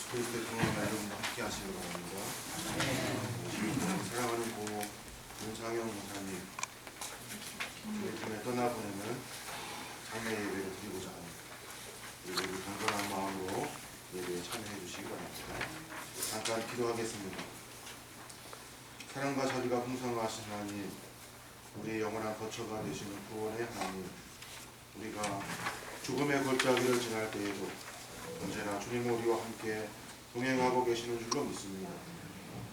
예수 그리스도의 통한 말씀 함께 하시기 바랍니다. 사랑하는 고 윤상영 목사님, 우리 팀에 떠나보내는 장례 예배를 드리고자 합니다. 우리 건강한 마음으로 예배에 참여해 주시기 바랍니다. 잠깐 기도하겠습니다. 사랑과 자비가 풍성하신 하나님, 우리의 영원한 거처가 되시는 구원의 하나님, 우리가 죽음의 골짜기를 지날 때에도 언제나 주님 우리와 함께 동행하고 계시는 줄로 믿습니다.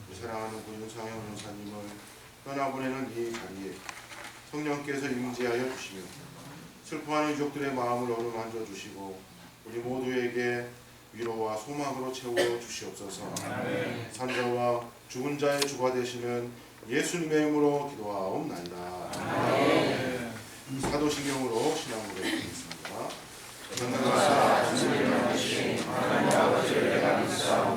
우리 사랑하는 그 윤상현 윤사님을 떠나보내는 이 자리에 성령께서 임재하여 주시며 슬퍼하는 유족들의 마음을 어루만져 주시고 우리 모두에게 위로와 소망으로 채워 주시옵소서. 산자와 죽은 자의 주가 되시는 예수님의 이름으로 기도하옵나이다. 사도신경으로 신앙 을 드리겠습니다. 전능하사 찬송가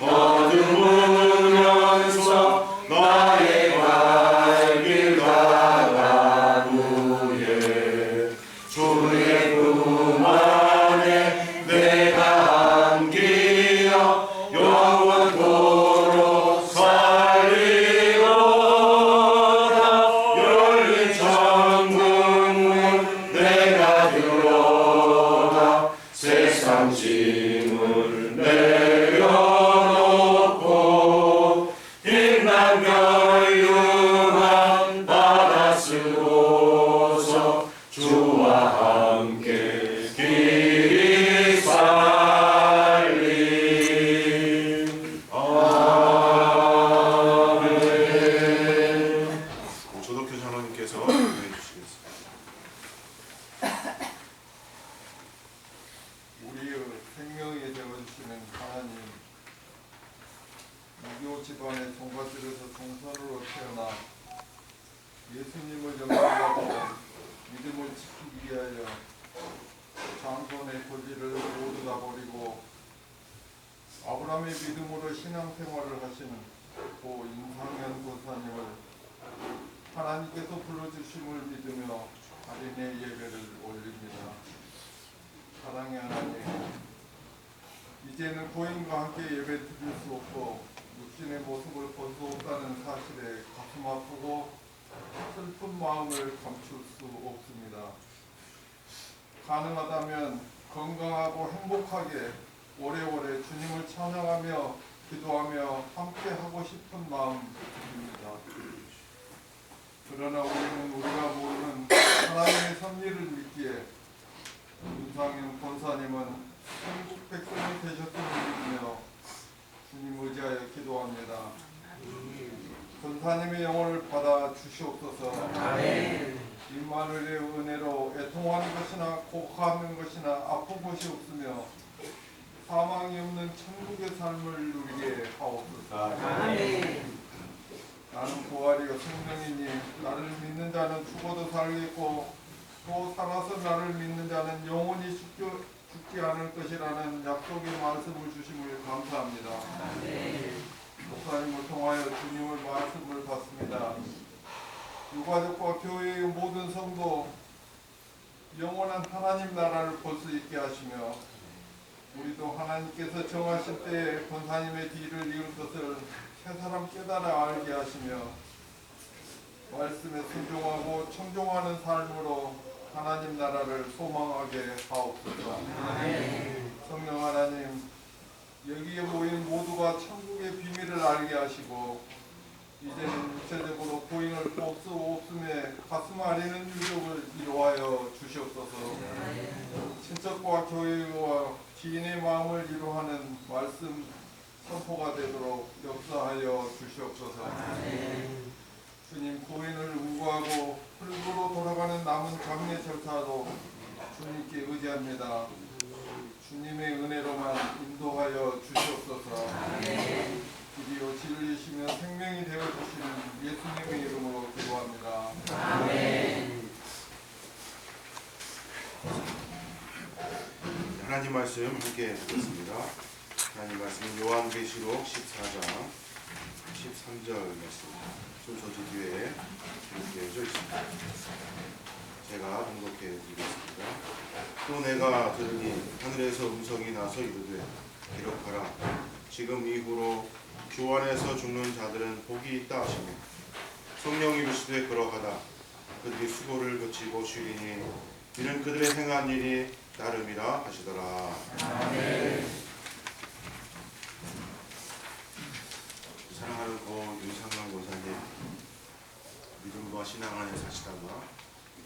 골 주심을 믿으며 할인의 예배를 올립니다. 사랑의 하나님, 이제는 고인과 함께 예배 드릴 수 없고 육신의 모습을 볼 수 없다는 사실에 가슴 아프고 슬픈 마음을 감출 수 없습니다. 가능하다면 건강하고 행복하게 오래오래 주님을 찬양하며 기도하며 함께 하고 싶은 마음입니다. 그러나 우리는 우리가 모르는 하나님의 섭리를 믿기에 윤상현 권사님은 한국 백성이 되셨음을 믿으며 주님 의지하여 기도합니다. 권사님의 영혼을 받아 주시옵소서. 임마누엘의 은혜로 애통하는 것이나 곡하는 것이나 아픈 것이 없으며 사망이 없는 천국의 삶을 누리게 하옵소서. 나는 부활이요 생명이니 나를 믿는 자는 죽어도 살겠고 또 살아서 나를 믿는 자는 영원히 죽지, 죽지 않을 것이라는 약속의 말씀을 주심을 감사합니다. 목사님을 통하여 주님의 말씀을 받습니다. 유가족과 교회의 모든 성도 영원한 하나님 나라를 볼 수 있게 하시며 우리도 하나님께서 정하실 때에 권사님의 뒤를 이을 것을 새 사람 깨달아 알게 하시며 말씀에 순종하고 청종하는 삶으로 하나님 나라를 소망하게 하옵소서. 성령 하나님 여기에 모인 모두가 천국의 비밀을 알게 하시고 이제는 육체적으로 보이는 수 없음에 가슴 아리는 유족을 이루하여 주시옵소서. 친척과 교회와 지인의 마음을 이루하는 말씀 선포가 되도록 역사하여 주시옵소서. 주님 구인을 우구하고 풀부로 돌아가는 남은 장례 절차도 주님께 의지합니다. 주님의 은혜로만 인도하여 주시옵소서. 드디어 진리시며 생명이 되어 주시는 예수님의 이름으로 기도합니다. 하나님 말씀 함께 보겠습니다. 하나님 말씀은 요한계시록 14장 13절 말씀입니다. 순서지 뒤에 기록되어져 있습니다. 제가 봉독해 드리겠습니다. 또 내가 들으니 하늘에서 음성이 나서 이르되 기록하라. 지금 이후로 주 안에서 죽는 자들은 복이 있다 하시며 성령이 이르시되 그러하다. 그들이 수고를 그치고 쉬리니 이는 그들의 행한 일이 나름이라 하시더라. 사랑하는 고 윤상만 권사님 믿음과 신앙 안에 사시다가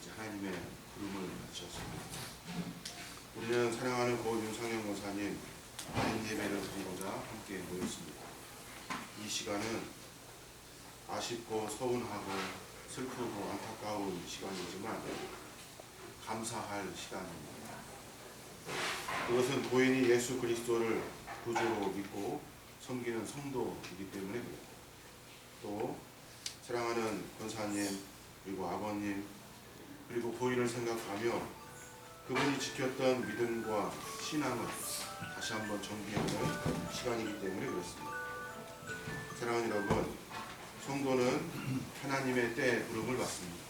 이제 하나님의 부름을 받으셨습니다. 우리는 사랑하는 고 윤상현 권사님 하나님 예배를 드리고자 함께 모였습니다. 이 시간은 아쉽고 서운하고 슬프고 안타까운 시간이지만 감사할 시간입니다. 그것은 도인이 예수 그리스도를 구주로 믿고 섬기는 성도이기 때문에. 또 사랑하는 권사님 그리고 아버님 그리고 고인을 생각하며 그분이 지켰던 믿음과 신앙을 다시 한번 정비하는 시간이기 때문에 그렇습니다. 사랑하는 여러분, 성도는 하나님의 때에 부름을 받습니다.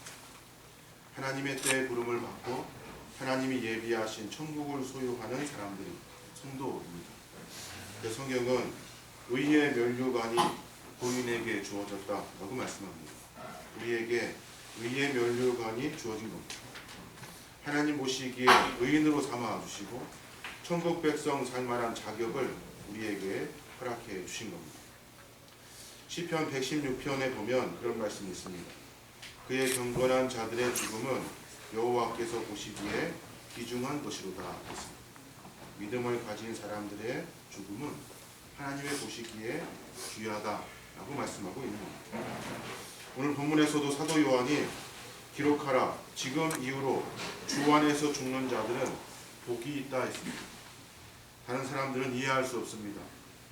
하나님의 때에 부름을 받고 하나님이 예비하신 천국을 소유하는 사람들이 성도입니다. 그 성경은 의의 면류관이 고인에게 주어졌다라고 말씀합니다. 우리에게 의의 면류관이 주어진 겁니다. 하나님 보시기에 의인으로 삼아 주시고 천국 백성 살만한 자격을 우리에게 허락해 주신 겁니다. 시편 116편에 보면 그런 말씀이 있습니다. 그의 경건한 자들의 죽음은 여호와께서 보시기에 귀중한 것이로다 했습니다. 믿음을 가진 사람들의 죽음은 하나님의 보시기에 귀하다라고 말씀하고 있는 겁니다. 오늘 본문에서도 사도 요한이 기록하라 지금 이후로 주 안에서 죽는 자들은 복이 있다 했습니다. 다른 사람들은 이해할 수 없습니다.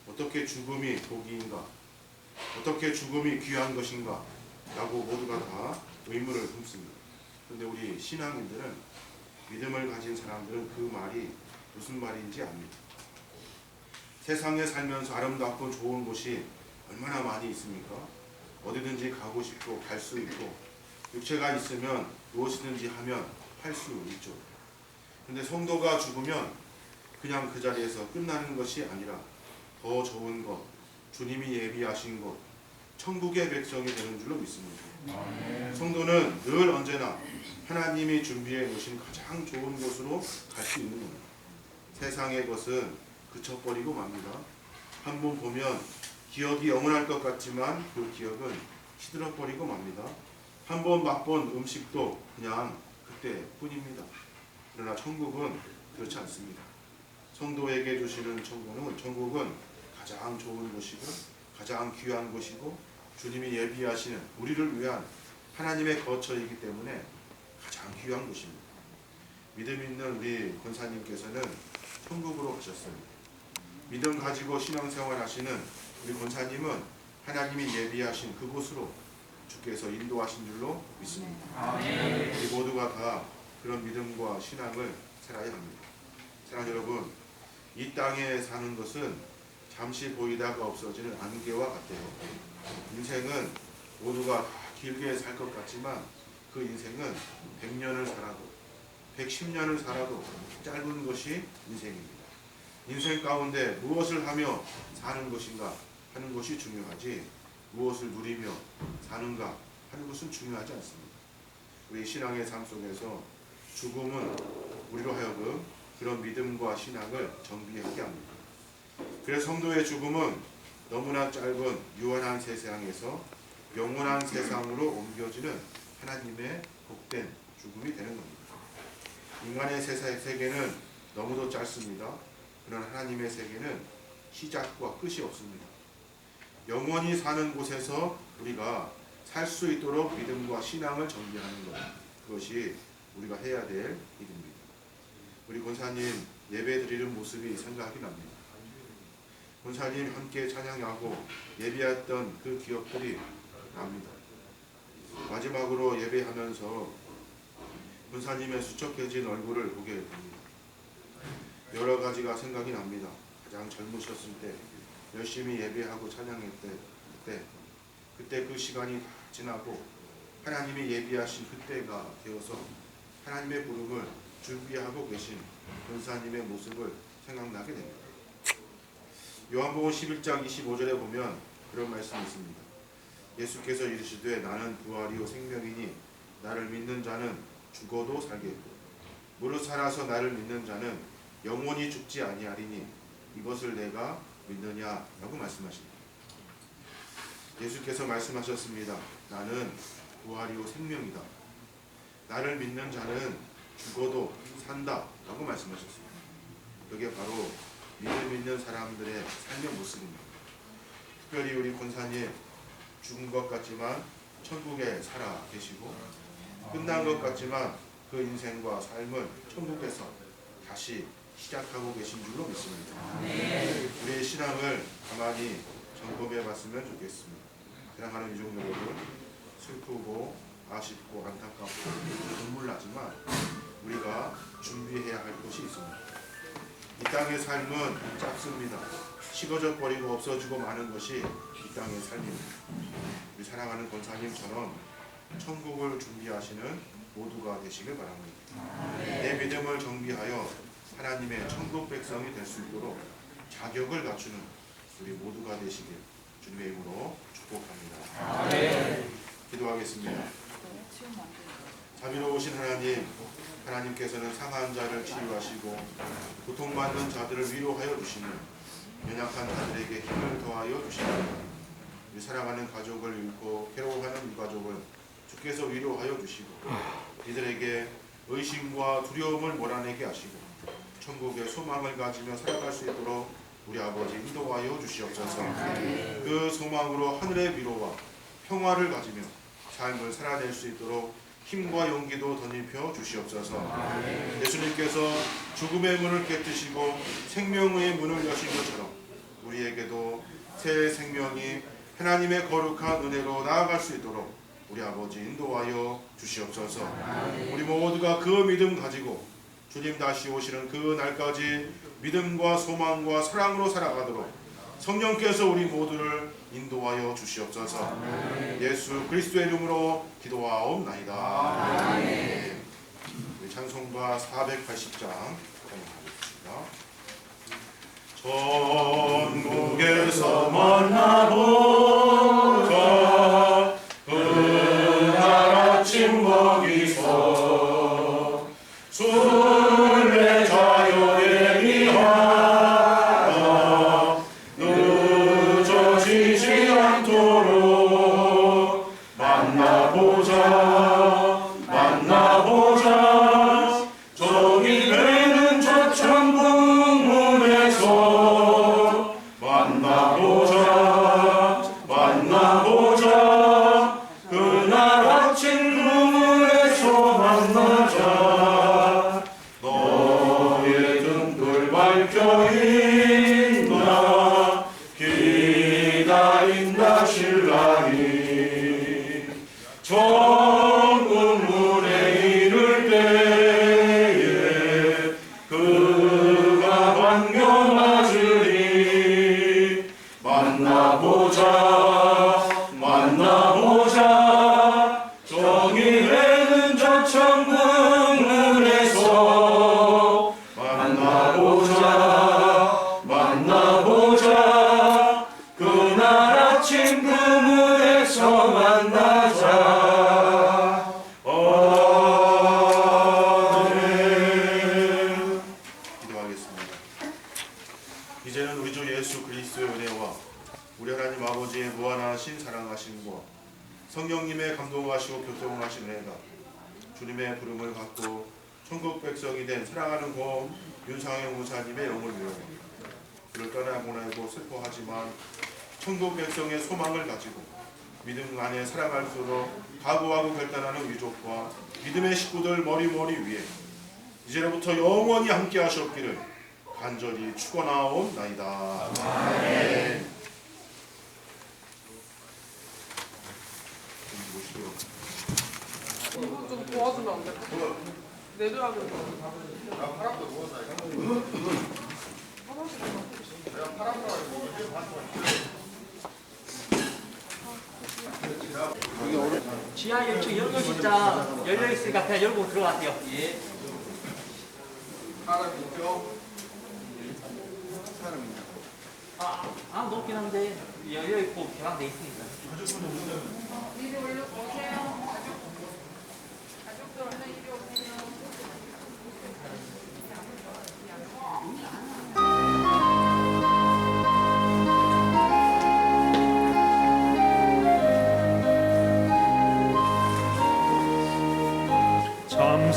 어떻게 죽음이 복인가? 어떻게 죽음이 귀한 것인가? 라고 모두가 다 의문을 품습니다. 그런데 우리 신앙인들은 믿음을 가진 사람들은 그 말이 무슨 말인지 압니다. 세상에 살면서 아름답고 좋은 곳이 얼마나 많이 있습니까? 어디든지 가고 싶고 갈 수 있고 육체가 있으면 무엇이든지 하면 할 수 있죠. 근데 성도가 죽으면 그냥 그 자리에서 끝나는 것이 아니라 더 좋은 것, 주님이 예비하신 것, 천국의 백성이 되는 줄로 믿습니다. 성도는 늘 언제나 하나님이 준비해 놓으신 가장 좋은 곳으로 갈 수 있는 겁니다. 세상의 것은 그쳐버리고 맙니다. 한번 보면 기억이 영원할 것 같지만 그 기억은 시들어버리고 맙니다. 한 번 맛본 음식도 그냥 그때뿐입니다. 그러나 천국은 그렇지 않습니다. 성도에게 주시는 천국은 천국은 가장 좋은 곳이고 가장 귀한 곳이고 주님이 예비하시는 우리를 위한 하나님의 거처이기 때문에 가장 귀한 곳입니다. 믿음 있는 우리 권사님께서는 천국으로 가셨습니다. 믿음 가지고 신앙생활 하시는 우리 권사님은 하나님이 예비하신 그곳으로 주께서 인도하신 줄로 믿습니다. 우리 모두가 다 그런 믿음과 신앙을 살아야 합니다. 사랑 여러분, 이 땅에 사는 것은 잠시 보이다가 없어지는 안개와 같아요. 인생은 모두가 다 길게 살 것 같지만 그 인생은 100년을 살아도 110년을 살아도 짧은 것이 인생입니다. 인생 가운데 무엇을 하며 사는 것인가 하는 것이 중요하지 무엇을 누리며 사는가 하는 것은 중요하지 않습니다. 우리 신앙의 삶 속에서 죽음은 우리로 하여금 그런 믿음과 신앙을 정비하게 합니다. 그래서 성도의 죽음은 너무나 짧은 유한한 세상에서 영원한 세상으로 옮겨지는 하나님의 복된 죽음이 되는 겁니다. 인간의 세계는 너무도 짧습니다. 그러나 하나님의 세계는 시작과 끝이 없습니다. 영원히 사는 곳에서 우리가 살 수 있도록 믿음과 신앙을 정비하는 것 그것이 우리가 해야 될 일입니다. 우리 권사님 예배 드리는 모습이 생각이 납니다. 권사님 함께 찬양하고 예배했던 그 기억들이 납니다. 마지막으로 예배하면서 권사님의 수척해진 얼굴을 보게 됩니다. 여러 가지가 생각이 납니다. 가장 젊으셨을 때 열심히 예배하고 찬양했을 때 그때 그 시간이 다 지나고 하나님이 예비하신 그때가 되어서 하나님의 부름을 준비하고 계신 권사님의 모습을 생각나게 됩니다. 요한복음 11장 25절에 보면 그런 말씀이 있습니다. 예수께서 이르시되 나는 부활이요 생명이니 나를 믿는 자는 죽어도 살겠고 무릇 살아서 나를 믿는 자는 영원히 죽지 아니하리니 이것을 내가 믿느냐라고 말씀하십니다. 예수께서 말씀하셨습니다. 나는 부활이요 생명이다. 나를 믿는 자는 죽어도 산다라고 말씀하셨습니다. 그게 바로 믿음 있는 사람들의 삶의 모습입니다. 특별히 우리 권사님 죽은 것 같지만 천국에 살아 계시고 끝난 것 같지만 그 인생과 삶을 천국에서 다시 시작하고 계신 줄로 믿습니다. 우리의 신앙을 가만히 점검해 봤으면 좋겠습니다. 사랑하는 유족 여러분, 슬프고 아쉽고 안타깝고 눈물 나지만 우리가 준비해야 할 것이 있습니다. 이 땅의 삶은 짧습니다. 식어져 버리고 없어지고 마는 것이 이 땅의 삶입니다. 우리 사랑하는 권사님처럼 천국을 준비하시는 모두가 되시길 바랍니다. 내 믿음을 정비하여 하나님의 천국 백성이 될 수 있도록 자격을 갖추는 우리 모두가 되시길 주님의 이름으로 축복합니다. 기도하겠습니다. 자비로우신 하나님, 하나님께서는 상한 자를 치유하시고 고통받는 자들을 위로하여 주시며 연약한 자들에게 힘을 더하여. 우리 사랑하는 가족을 잃고 괴로워하는 이 가족을 주께서 위로하여 주시고 이들에게 의심과 두려움을 몰아내게 하시고 천국의 소망을 가지며 살아갈 수 있도록 우리 아버지 인도하여 주시옵소서. 그 소망으로 하늘의 위로와 평화를 가지며 삶을 살아낼 수 있도록 힘과 용기도 덧입혀 주시옵소서. 예수님께서 죽음의 문을 깨뜨시고 생명의 문을 여신 것처럼 우리에게도 새 생명이 하나님의 거룩한 은혜로 나아갈 수 있도록 우리 아버지 인도하여 주시옵소서. 우리 모두가 그 믿음 가지고 주님 다시 오시는 그 날까지 믿음과 소망과 사랑으로 살아가도록 성령께서 우리 모두를 인도하여 주시옵소서. 예수 그리스도의 이름으로 기도하옵나이다. 우리 찬송가 480장 찬양하겠습니다. 전국에서 만나보 백성이 된 사랑하는 고 윤상영 무사님의 영을 위하여 그를 떠나고 나고 슬퍼하지만 천국 백성의 소망을 가지고 믿음 안에 살아갈수록 각오하고 결단하는 유족과 믿음의 식구들 머리머리 위에 이제로부터 영원히 함께 하셨기를 간절히 축원하옵나이다. 아멘. 안 지하 1층 연결실장 열려 있으니까 그냥 열고 들어가세요. 예. 사람 있죠? 아, 아 높긴 한데 열려 있고 개방돼 있으니까. 올려 오세요.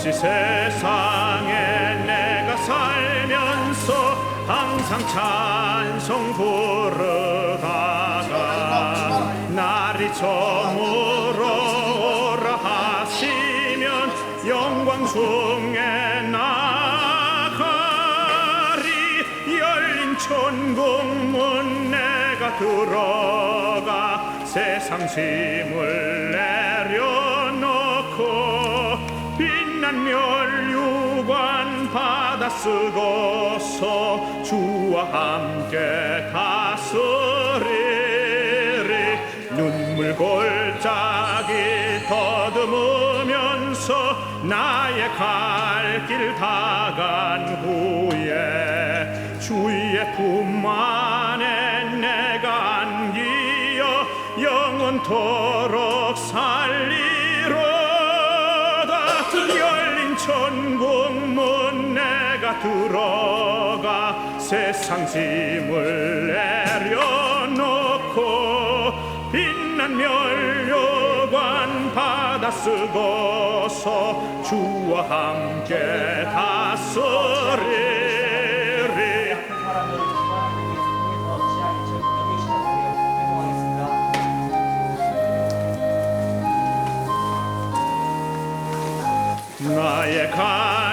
잠시 세상에 내가 살면서 항상 찬송 부르다가 날이 저물어 오라 하시면 영광 중에 나가리. 열린 천국 문 내가 들어가 세상 짐을 내 쓰고서 주와 함께 다스리리. 눈물 골짜기 더듬으면서 나의 갈 길 다 간 후에 주의 품 안에 내가 안기어 영원토록 살 들어가 세상 짐을 내려놓고 빛난 멸류관 받아 쓰고서 주와 함께 다스리리. 같은 사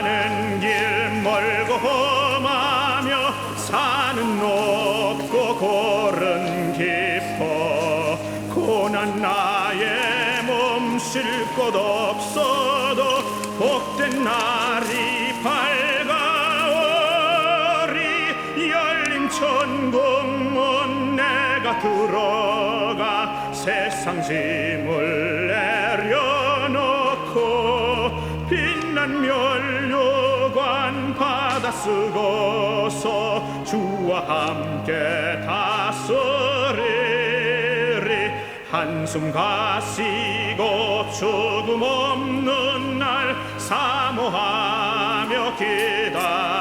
산은 높고 골은 깊어. 고난 나의 몸쉴 곳 없어도 복된 날이 밝아오리. 열린 천국 문 내가 들어가 세상 짐을 내려놓고 빛난 멸류관 받아 쓰고서 주와 함께 다스리리. 한숨 가시고 죽음 없는 날 사모하며 기다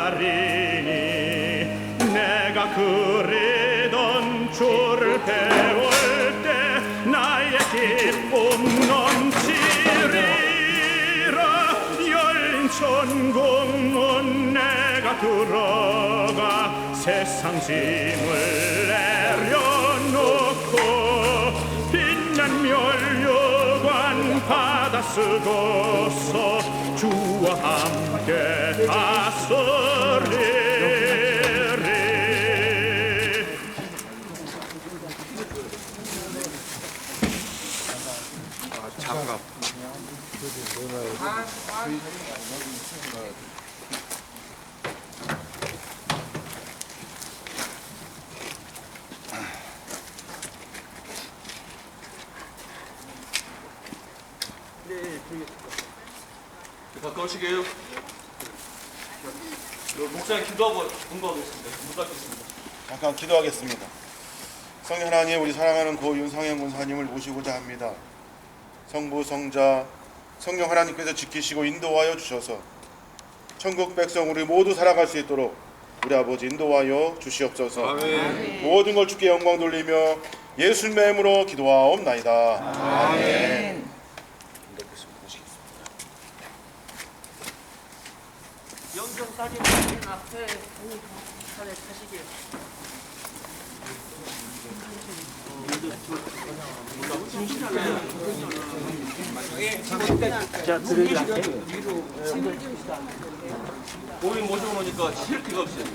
세상 짐을 내려놓고 빛난 멸류관 받아 쓰고서 주와 함께 다스리리. 가까 우시게요. 목사님 기도하고 공부하겠습니다. 못 닫겠습니다. 잠깐 기도하겠습니다. 성령 하나님 우리 사랑하는 고 윤상현 군사님을 모시고자 합니다. 성부 성자 성령 하나님께서 지키시고 인도하여 주셔서 천국 백성 우리 모두 살아갈 수 있도록 우리 아버지 인도하여 주시옵소서. 모든 걸 주께 영광 돌리며 예수님의 이름으로 기도하옵나이다. 아멘. 사진 맨 앞에 차례 타시게. 자, 돼. 고인 모시고 오니까 쉴 데가 없어요.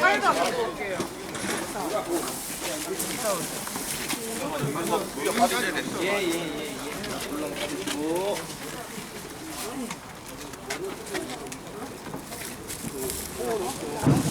빨다 먹을게요. 오,